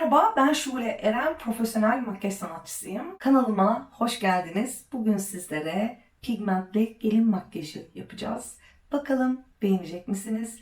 Merhaba, ben Şule Eren, profesyonel makyaj sanatçısıyım. Kanalıma hoş geldiniz. Bugün sizlere pigmentli gelin makyajı yapacağız. Bakalım beğenecek misiniz?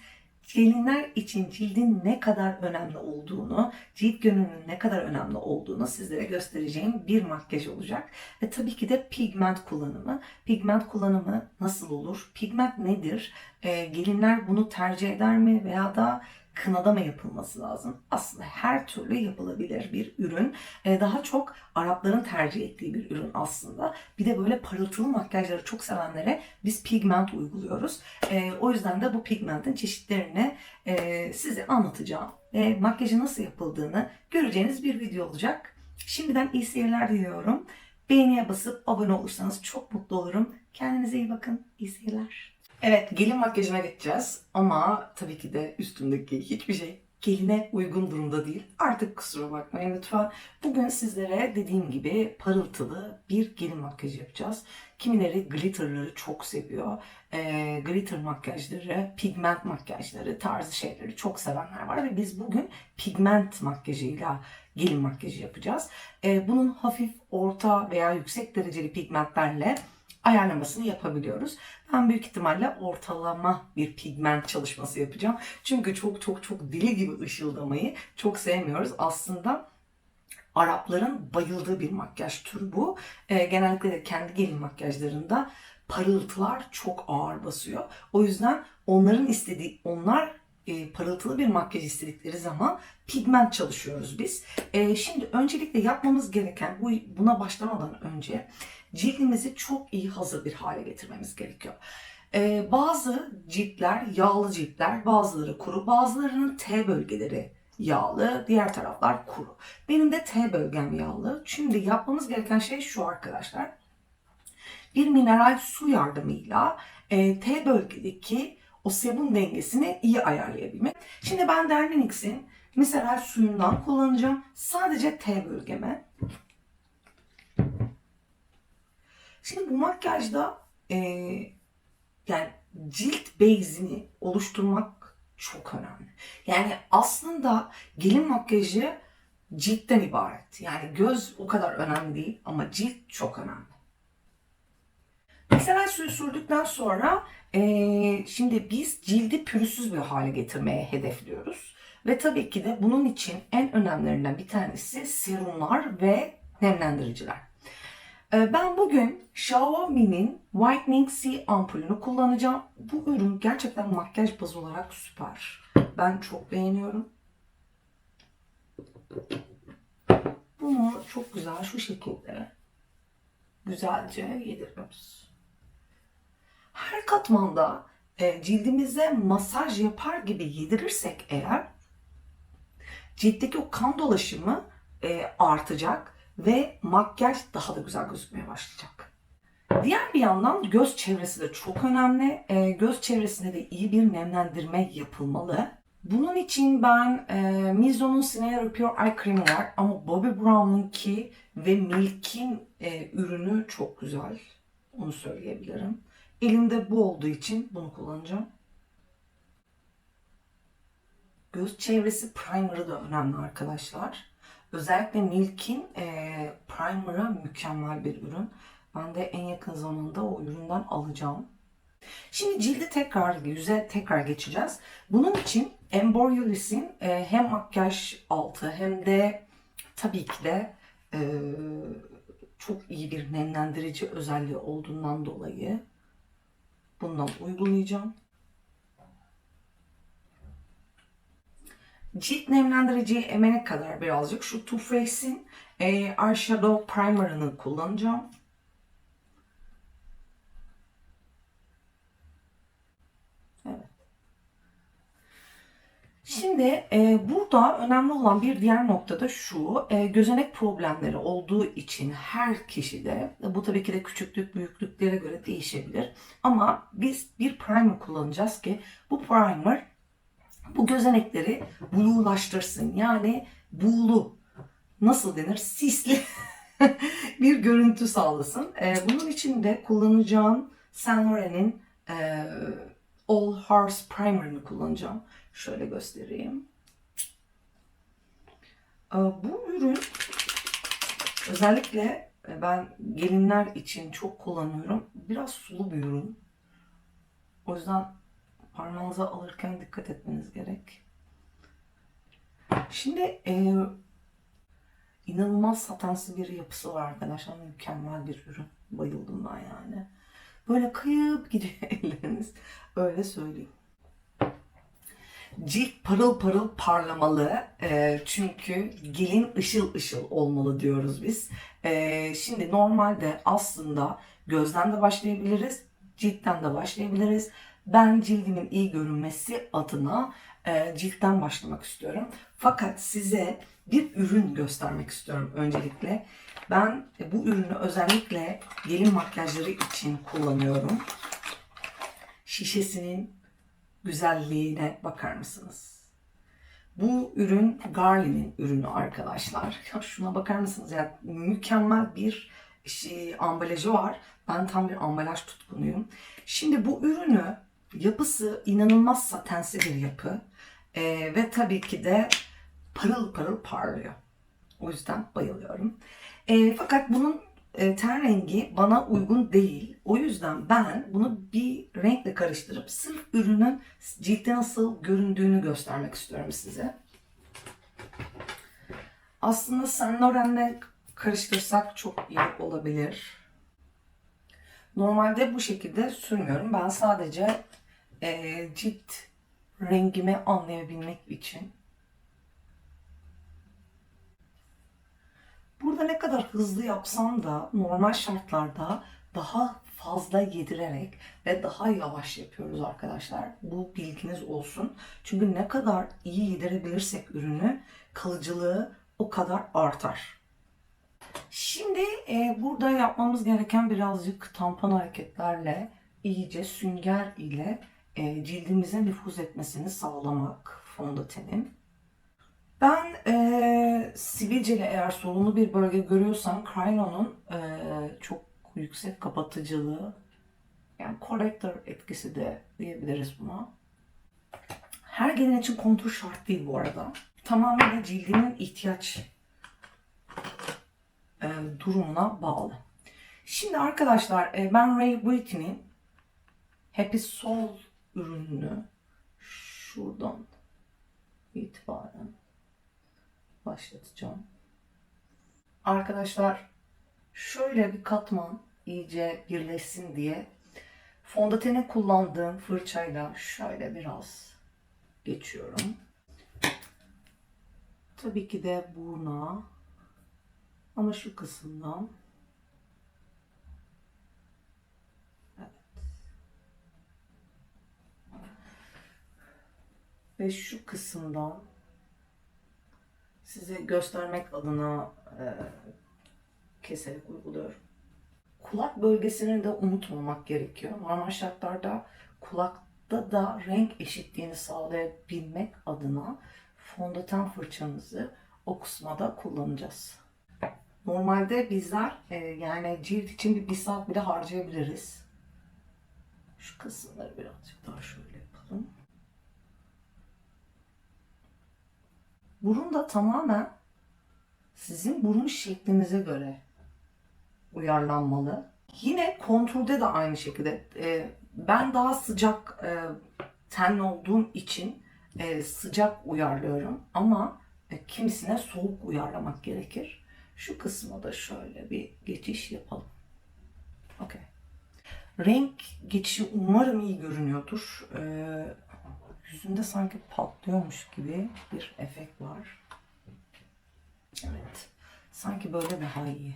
Gelinler için cildin ne kadar önemli olduğunu, cilt görünümünün ne kadar önemli olduğunu sizlere göstereceğim bir makyaj olacak. Ve tabii ki de pigment kullanımı. Pigment kullanımı nasıl olur? Pigment nedir? Ee, gelinler bunu tercih eder mi veya da kınada mı yapılması lazım? Aslında her türlü yapılabilir bir ürün. Ee, daha çok Arapların tercih ettiği bir ürün aslında. Bir de böyle parıltılı makyajları çok sevenlere biz pigment uyguluyoruz. Ee, o yüzden de bu pigmentin çeşitlerini e, size anlatacağım. Ve makyajı nasıl yapıldığını göreceğiniz bir video olacak. Şimdiden iyi seyirler diliyorum. Beğeniye basıp abone olursanız çok mutlu olurum. Kendinize iyi bakın. İyi seyirler. Evet, gelin makyajına geçeceğiz ama tabii ki de üstümdeki hiçbir şey geline uygun durumda değil. Artık kusura bakmayın lütfen. Bugün sizlere dediğim gibi parıltılı bir gelin makyajı yapacağız. Kimileri glitterları çok seviyor. Ee, glitter makyajları, pigment makyajları tarzı şeyleri çok sevenler var ve biz bugün pigment makyajıyla gelin makyajı yapacağız. Ee, bunun hafif, orta veya yüksek dereceli pigmentlerle ayarlamasını yapabiliyoruz. Ben büyük ihtimalle ortalama bir pigment çalışması yapacağım. Çünkü çok çok çok deli gibi ışıldamayı çok sevmiyoruz. Aslında Arapların bayıldığı bir makyaj türü bu. Ee, genellikle de kendi gelin makyajlarında parıltılar çok ağır basıyor. O yüzden onların istediği, onlar e, parıltılı bir makyaj istedikleri zaman pigment çalışıyoruz biz. E, şimdi öncelikle yapmamız gereken bu buna başlamadan önce cildimizi çok iyi hazır bir hale getirmemiz gerekiyor. E, bazı ciltler yağlı ciltler, bazıları kuru, bazılarının T bölgeleri yağlı, diğer taraflar kuru. Benim de T bölgem yağlı. Şimdi yapmamız gereken şey şu arkadaşlar. Bir mineral su yardımıyla e, T bölgedeki o sebum dengesini iyi ayarlayabilmek. Şimdi ben Derminix'in mineral suyundan kullanacağım. Sadece T bölgeme. Şimdi bu makyajda e, yani cilt bezini oluşturmak çok önemli. Yani aslında gelin makyajı ciltten ibaret. Yani göz o kadar önemli değil ama cilt çok önemli. Mesela suyu sürdükten sonra e, şimdi biz cildi pürüzsüz bir hale getirmeye hedefliyoruz. Ve tabii ki de bunun için en önemlilerinden bir tanesi serumlar ve nemlendiriciler. E, ben bugün Xiaomi'nin Whitening C ampulünü kullanacağım. Bu ürün gerçekten makyaj bazı olarak süper. Ben çok beğeniyorum. Bunu çok güzel şu şekilde güzelce yediriyoruz. Her katmanda e, cildimize masaj yapar gibi yedirirsek eğer ciltteki o kan dolaşımı e, artacak ve makyaj daha da güzel gözükmeye başlayacak. Diğer bir yandan göz çevresi de çok önemli. E, göz çevresinde de iyi bir nemlendirme yapılmalı. Bunun için ben e, Mizo'nun Sneer Repair Eye Cream'i var ama Bobbi Brown'unki ve Milk'in e, ürünü çok güzel. Onu söyleyebilirim. Elimde bu olduğu için bunu kullanacağım. Göz çevresi primer'ı da önemli arkadaşlar. Özellikle Milk'in e, primer'ı mükemmel bir ürün. Ben de en yakın zamanda o üründen alacağım. Şimdi cildi tekrar, yüze tekrar geçeceğiz. Bunun için Emboriolis'in e, hem makyaj altı hem de tabii ki de e, çok iyi bir nemlendirici özelliği olduğundan dolayı bundan uygulayacağım. Cilt nemlendiriciyi emene kadar birazcık şu Too Faced'in e, Eyeshadow Primer'ını kullanacağım. Evet. Şimdi e, burada önemli olan bir diğer nokta da şu, e, gözenek problemleri olduğu için her kişide, bu tabii ki de küçüklük büyüklüklere göre değişebilir. Ama biz bir primer kullanacağız ki bu primer bu gözenekleri blue'laştırsın. Yani buğulu, nasıl denir, sisli bir görüntü sağlasın. E, bunun için de kullanacağım Saint Laurent'in e, All Horse Primer'ını kullanacağım. Şöyle göstereyim. Ee, Bu ürün özellikle e, ben gelinler için çok kullanıyorum. Biraz sulu bir ürün. O yüzden parmağınıza alırken dikkat etmeniz gerek. Şimdi e, inanılmaz satensi bir yapısı var arkadaşlar. Mükemmel bir ürün. Bayıldım ben yani. Böyle kayıp gidiyor elleriniz. Öyle söyleyeyim. Cilt parıl parıl parlamalı. Ee, çünkü gelin ışıl ışıl olmalı diyoruz biz. Ee, şimdi normalde aslında gözden de başlayabiliriz. Ciltten de başlayabiliriz. Ben cildimin iyi görünmesi adına e, ciltten başlamak istiyorum. Fakat size bir ürün göstermek istiyorum öncelikle. Ben bu ürünü özellikle gelin makyajları için kullanıyorum. Şişesinin güzelliğine bakar mısınız? Bu ürün Garlin'in ürünü arkadaşlar. Ya şuna bakar mısınız? Ya mükemmel bir şey, ambalajı var. Ben tam bir ambalaj tutkunuyum. Şimdi bu ürünü yapısı inanılmaz satensi bir yapı. Ee, ve tabii ki de parıl parıl parlıyor. O yüzden bayılıyorum. Ee, fakat bunun e, ten rengi bana uygun değil. O yüzden ben bunu bir renkle karıştırıp sırf ürünün ciltte nasıl göründüğünü göstermek istiyorum size. Aslında Saint Laurent'le karıştırsak çok iyi olabilir. Normalde bu şekilde sürmüyorum. Ben sadece e, cilt rengimi anlayabilmek için Burada ne kadar hızlı yapsam da normal şartlarda daha fazla yedirerek ve daha yavaş yapıyoruz arkadaşlar. Bu bilginiz olsun. Çünkü ne kadar iyi yedirebilirsek ürünü kalıcılığı o kadar artar. Şimdi e, burada yapmamız gereken birazcık tampon hareketlerle iyice sünger ile e, cildimize nüfuz etmesini sağlamak fondötenin. Ben e, sivilceli eğer solunlu bir bölge görüyorsam Cryon'un e, çok yüksek kapatıcılığı yani corrector etkisi de diyebiliriz buna. Her gelin için kontur şart değil bu arada. Tamamen cildinin ihtiyaç e, durumuna bağlı. Şimdi arkadaşlar e, ben Ray Beauty'nin Happy Soul ürününü şuradan itibaren başlatacağım. Arkadaşlar şöyle bir katman iyice birleşsin diye fondöteni kullandığım fırçayla şöyle biraz geçiyorum. Tabii ki de burna ama şu kısımdan Evet. Ve şu kısımdan size göstermek adına e, keserek uyguluyorum. Kulak bölgesini de unutmamak gerekiyor. Normal şartlarda kulakta da renk eşitliğini sağlayabilmek adına fondöten fırçamızı o kısma da kullanacağız. Normalde bizler e, yani cilt için bir, saat bile harcayabiliriz. Şu kısımları birazcık daha şöyle yapalım. Burun da tamamen sizin burun şeklinize göre uyarlanmalı. Yine kontrolde de aynı şekilde. e, ben daha sıcak e, tenli olduğum için e, sıcak uyarlıyorum ama e, kimisine soğuk uyarlamak gerekir. Şu kısma da şöyle bir geçiş yapalım. Okey. Renk geçişi umarım iyi görünüyordur. Ee, yüzümde sanki patlıyormuş gibi bir efekt var. Evet. Sanki böyle daha iyi.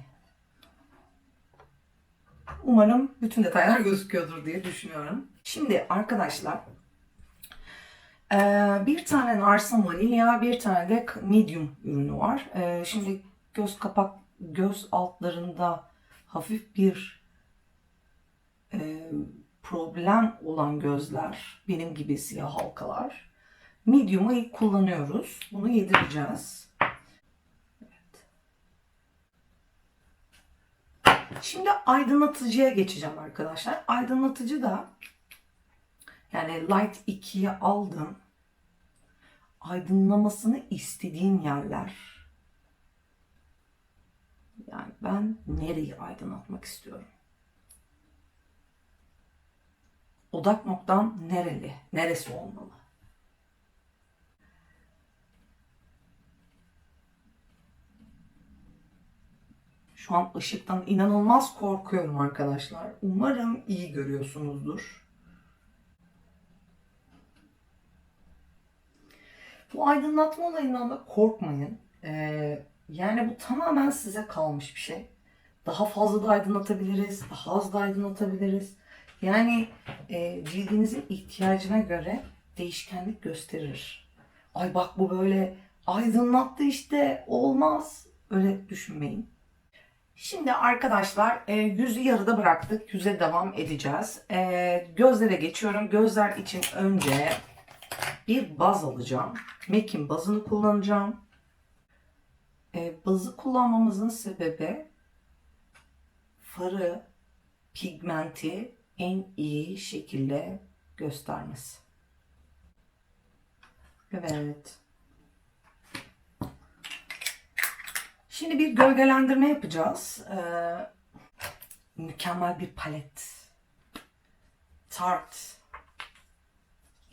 Umarım bütün detaylar gözüküyordur diye düşünüyorum. Şimdi arkadaşlar eee, bir tane Narsa Vanilya, bir tane de Medium ürünü var. Eee, Şimdi göz kapak, göz altlarında hafif bir eee, problem olan gözler, benim gibi siyah halkalar. Medium'u ilk kullanıyoruz. Bunu yedireceğiz. Evet. Şimdi aydınlatıcıya geçeceğim arkadaşlar. Aydınlatıcı da yani Light 2'ye aldım. Aydınlamasını istediğim yerler ben nereyi aydınlatmak istiyorum? Odak noktam nereli? Neresi olmalı? Şu an ışıktan inanılmaz korkuyorum arkadaşlar. Umarım iyi görüyorsunuzdur. Bu aydınlatma olayından da korkmayın. Ee, yani bu tamamen size kalmış bir şey. Daha fazla da aydınlatabiliriz, daha az da aydınlatabiliriz. Yani e, cildinizin ihtiyacına göre değişkenlik gösterir. Ay bak bu böyle aydınlattı işte olmaz. Öyle düşünmeyin. Şimdi arkadaşlar e, yüzü yarıda bıraktık. Yüze devam edeceğiz. E, gözlere geçiyorum. Gözler için önce bir baz alacağım. MAC'in bazını kullanacağım. E, bazı kullanmamızın sebebi farı, pigmenti en iyi şekilde göstermesi. Evet. Şimdi bir gölgelendirme yapacağız. Ee, mükemmel bir palet. Tart.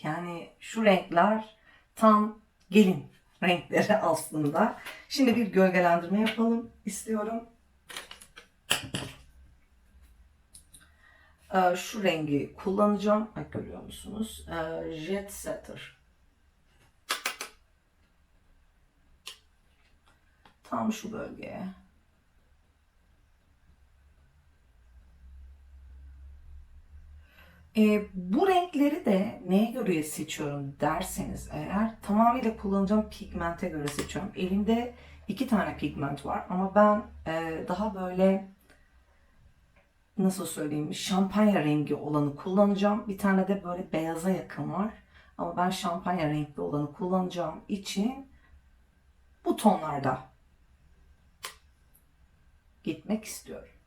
Yani şu renkler tam gelin renkleri aslında. Şimdi bir gölgelendirme yapalım istiyorum. Ee, şu rengi kullanacağım. Ay, görüyor musunuz? Ee, Jet Setter. Tam şu bölgeye. Ee, bu renkleri de neye göre seçiyorum derseniz eğer tamamıyla kullanacağım pigmente göre seçiyorum. Elimde iki tane pigment var ama ben e, daha böyle nasıl söyleyeyim şampanya rengi olanı kullanacağım. Bir tane de böyle beyaza yakın var. Ama ben şampanya renkli olanı kullanacağım için bu tonlarda gitmek istiyorum.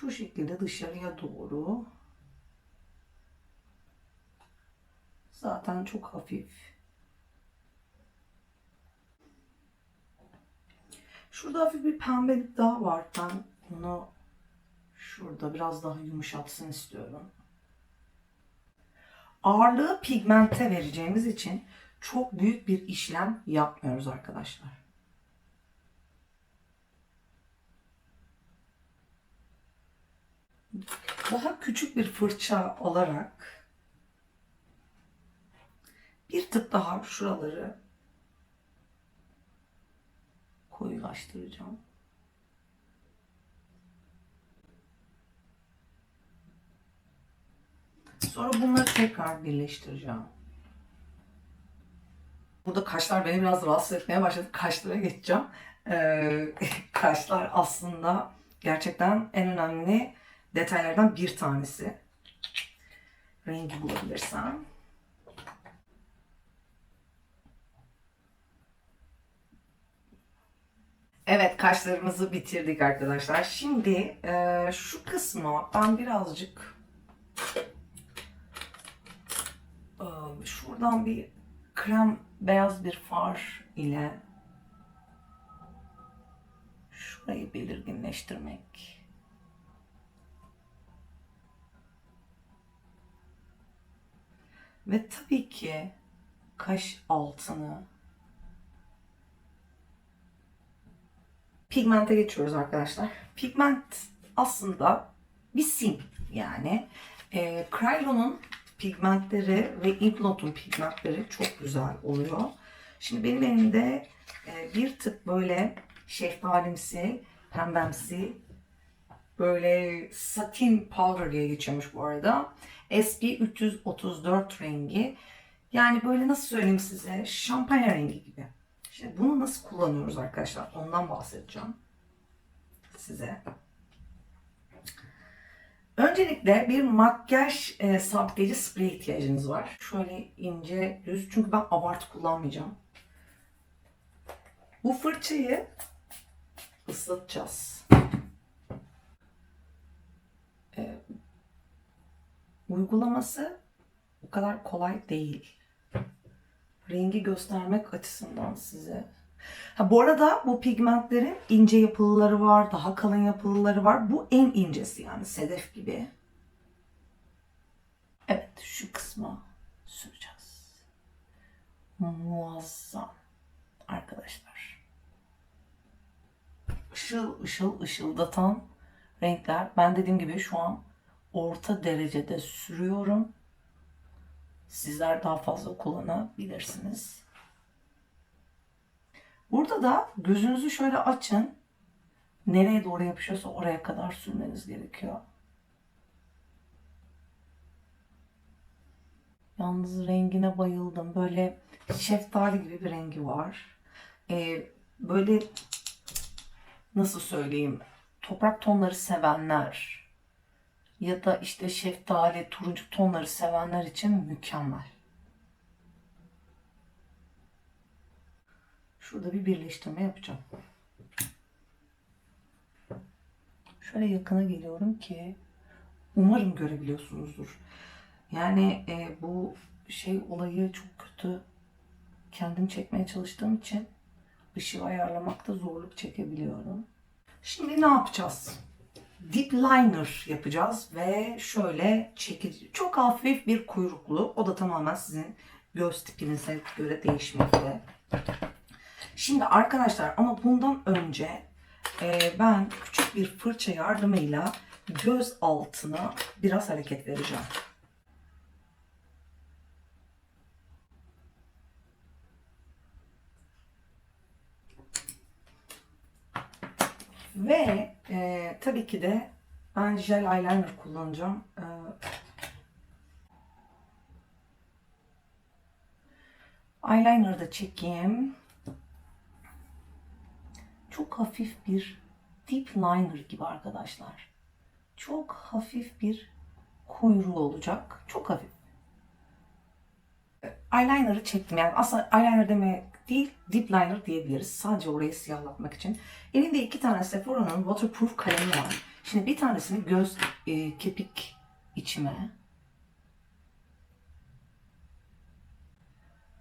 Şu şekilde dışarıya doğru zaten çok hafif. Şurada hafif bir pembelik daha var. Ben bunu şurada biraz daha yumuşatsın istiyorum. Ağırlığı pigmente vereceğimiz için çok büyük bir işlem yapmıyoruz arkadaşlar. Daha küçük bir fırça alarak bir tık daha şuraları koyulaştıracağım. Sonra bunları tekrar birleştireceğim. Burada kaşlar beni biraz rahatsız etmeye başladı. Kaşlara geçeceğim. Ee, kaşlar aslında gerçekten en önemli detaylardan bir tanesi. Rengi bulabilirsem. Evet kaşlarımızı bitirdik arkadaşlar. Şimdi e, şu kısma ben birazcık e, şuradan bir krem beyaz bir far ile şurayı belirginleştirmek. Ve tabii ki kaş altını pigmente geçiyoruz arkadaşlar. Pigment aslında bir sim yani. E, Krylo'nun pigmentleri ve Implant'un pigmentleri çok güzel oluyor. Şimdi benim elimde e, bir tık böyle şeftalimsi, pembemsi böyle satin powder diye geçiyormuş bu arada. SP 334 rengi. Yani böyle nasıl söyleyeyim size şampanya rengi gibi. Şimdi bunu nasıl kullanıyoruz arkadaşlar ondan bahsedeceğim size. Öncelikle bir makyaj e, sabitleyici sprey ihtiyacınız var. Şöyle ince düz çünkü ben abartı kullanmayacağım. Bu fırçayı ıslatacağız. Uygulaması o kadar kolay değil. Rengi göstermek açısından size. Ha, bu arada bu pigmentlerin ince yapılıları var, daha kalın yapılıları var. Bu en incesi yani sedef gibi. Evet şu kısma süreceğiz. Muazzam arkadaşlar. Işıl ışıl ışıldatan renkler. Ben dediğim gibi şu an orta derecede sürüyorum. Sizler daha fazla kullanabilirsiniz. Burada da gözünüzü şöyle açın. Nereye doğru yapışıyorsa oraya kadar sürmeniz gerekiyor. Yalnız rengine bayıldım. Böyle şeftali gibi bir rengi var. Ee, böyle nasıl söyleyeyim? Toprak tonları sevenler ya da işte şeftali, turuncu tonları sevenler için mükemmel. Şurada bir birleştirme yapacağım. Şöyle yakına geliyorum ki umarım görebiliyorsunuzdur. Yani e, bu şey olayı çok kötü kendim çekmeye çalıştığım için ışığı ayarlamakta zorluk çekebiliyorum. Şimdi ne yapacağız? Deep liner yapacağız ve şöyle çekici, çok hafif bir kuyruklu. O da tamamen sizin göz tipinize göre değişmekte. Şimdi arkadaşlar ama bundan önce e, ben küçük bir fırça yardımıyla göz altına biraz hareket vereceğim. Ve e, tabii ki de ben jel eyeliner kullanacağım. E, eyeliner'ı da çekeyim. Çok hafif bir deep liner gibi arkadaşlar. Çok hafif bir kuyruğu olacak. Çok hafif. Eyeliner'ı çektim. Yani aslında eyeliner demek değil, deep liner diyebiliriz. Sadece orayı siyahlatmak için. Elimde iki tane Sephora'nın waterproof kalemi var. Şimdi bir tanesini göz e, kepik içime.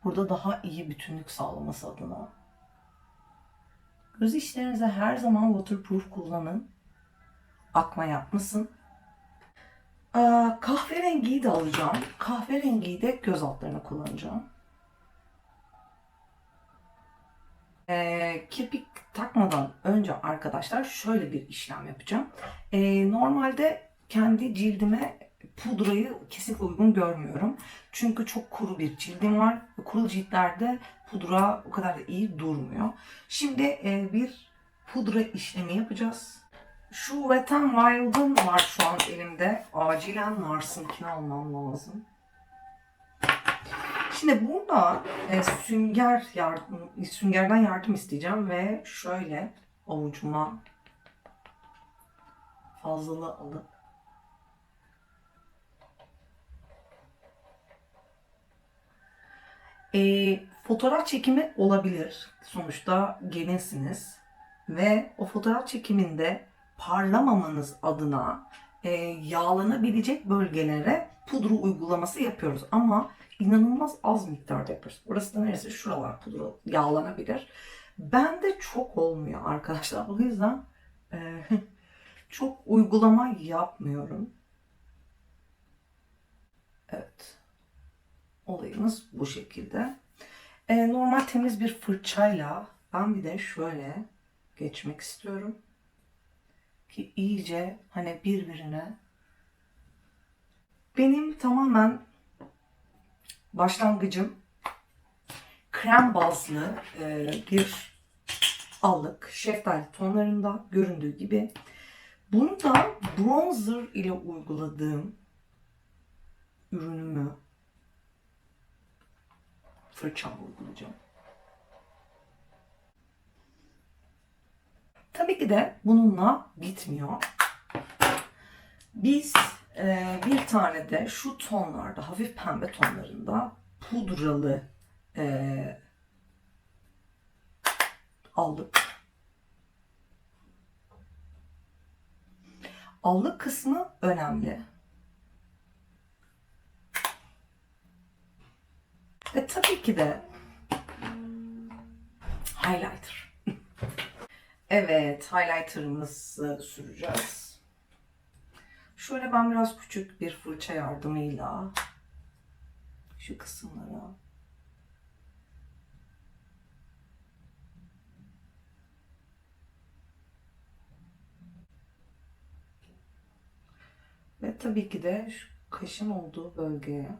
Burada daha iyi bütünlük sağlaması adına. Göz içlerinize her zaman waterproof kullanın. Akma yapmasın. Aa, kahverengiyi de alacağım. Kahverengiyi de göz altlarına kullanacağım. Ee, kirpik takmadan önce arkadaşlar şöyle bir işlem yapacağım. Ee, normalde kendi cildime pudrayı kesinlikle uygun görmüyorum. Çünkü çok kuru bir cildim var. Kuru ciltlerde pudra o kadar da iyi durmuyor. Şimdi e, bir pudra işlemi yapacağız. Şu Wet n Wild'ın var şu an elimde. Acilen Mars'ınkini almam lazım. Şimdi burada e, sünger yardım, süngerden yardım isteyeceğim ve şöyle avucuma fazlalığı alıp e, fotoğraf çekimi olabilir. Sonuçta gelinsiniz ve o fotoğraf çekiminde parlamamanız adına e, yağlanabilecek bölgelere pudra uygulaması yapıyoruz. Ama inanılmaz az miktarda yapıyoruz. Burası da neresi? Şuralar pudra yağlanabilir. Bende çok olmuyor arkadaşlar. O yüzden e, çok uygulama yapmıyorum. Evet. Olayımız bu şekilde. E, normal temiz bir fırçayla ben bir de şöyle geçmek istiyorum. Ki iyice hani birbirine benim tamamen başlangıcım krem bazlı e, bir allık şeftali tonlarında göründüğü gibi. Bunu da bronzer ile uyguladığım ürünümü fırçam uygulayacağım. Tabii ki de bununla bitmiyor. Biz e, bir tane de şu tonlarda, hafif pembe tonlarında pudralı e, aldık. Allık kısmı önemli. Ve tabii ki de highlighter. evet, highlighter'ımızı süreceğiz. Şöyle ben biraz küçük bir fırça yardımıyla şu kısımlara. Ve tabii ki de şu kaşın olduğu bölgeye.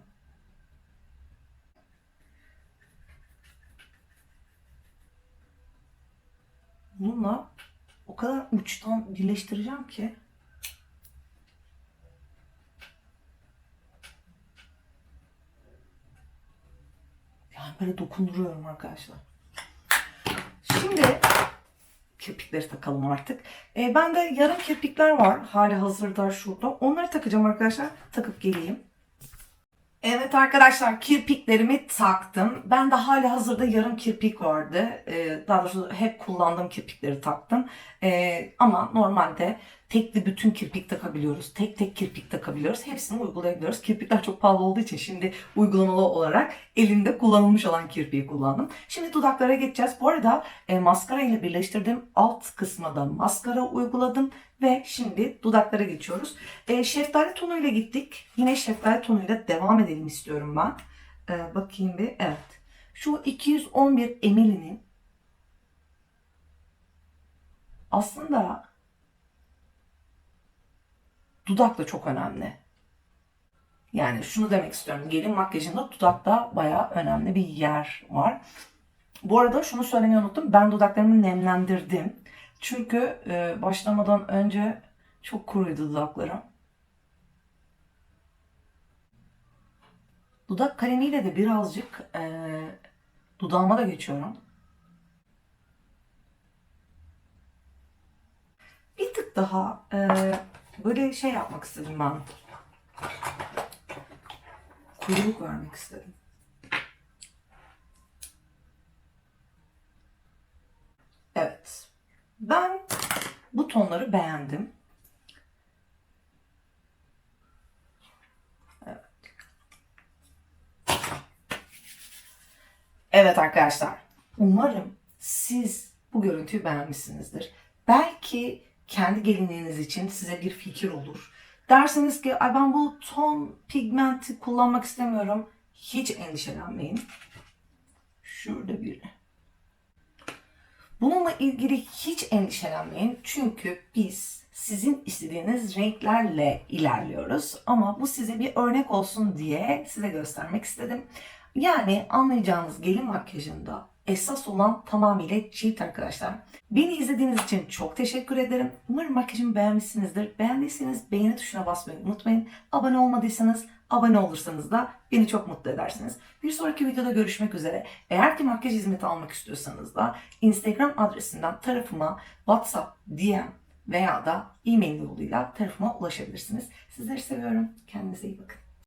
Bununla o kadar uçtan birleştireceğim ki böyle dokunduruyorum arkadaşlar. Şimdi kirpikleri takalım artık. E, ben de yarım kirpikler var hali hazırda şurada. Onları takacağım arkadaşlar. Takıp geleyim. Evet arkadaşlar kirpiklerimi taktım. Ben de hali hazırda yarım kirpik vardı. Ee, daha doğrusu hep kullandığım kirpikleri taktım. Ee, ama normalde tekli bütün kirpik takabiliyoruz. Tek tek kirpik takabiliyoruz. Hepsini uygulayabiliyoruz. Kirpikler çok pahalı olduğu için şimdi uygulamalı olarak elimde kullanılmış olan kirpiği kullandım. Şimdi dudaklara geçeceğiz. Bu arada e, maskara ile birleştirdim. Alt kısma da maskara uyguladım. Ve şimdi dudaklara geçiyoruz. E, şeftali tonuyla gittik. Yine şeftali tonuyla devam edelim istiyorum ben. E, bakayım bir. Evet. Şu 211 Emily'nin aslında dudak da çok önemli. Yani şunu demek istiyorum. Gelin makyajında dudakta bayağı önemli bir yer var. Bu arada şunu söylemeyi unuttum. Ben dudaklarımı nemlendirdim. Çünkü e, başlamadan önce çok kuruydu dudaklarım. Dudak kalemiyle de birazcık e, dudağıma da geçiyorum. Bir tık daha e, böyle şey yapmak istedim ben. Kuyruk vermek istedim. Evet. Ben bu tonları beğendim. Evet. Evet arkadaşlar. Umarım siz bu görüntüyü beğenmişsinizdir. Belki kendi gelinliğiniz için size bir fikir olur. Dersiniz ki Ay ben bu ton pigmenti kullanmak istemiyorum. Hiç endişelenmeyin. Şurada bir Bununla ilgili hiç endişelenmeyin. Çünkü biz sizin istediğiniz renklerle ilerliyoruz. Ama bu size bir örnek olsun diye size göstermek istedim. Yani anlayacağınız gelin makyajında esas olan tamamıyla cilt arkadaşlar. Beni izlediğiniz için çok teşekkür ederim. Umarım makyajımı beğenmişsinizdir. Beğendiyseniz beğeni tuşuna basmayı unutmayın. Abone olmadıysanız abone olursanız da beni çok mutlu edersiniz. Bir sonraki videoda görüşmek üzere. Eğer ki makyaj hizmeti almak istiyorsanız da Instagram adresinden tarafıma WhatsApp, DM veya da e-mail yoluyla tarafıma ulaşabilirsiniz. Sizleri seviyorum. Kendinize iyi bakın.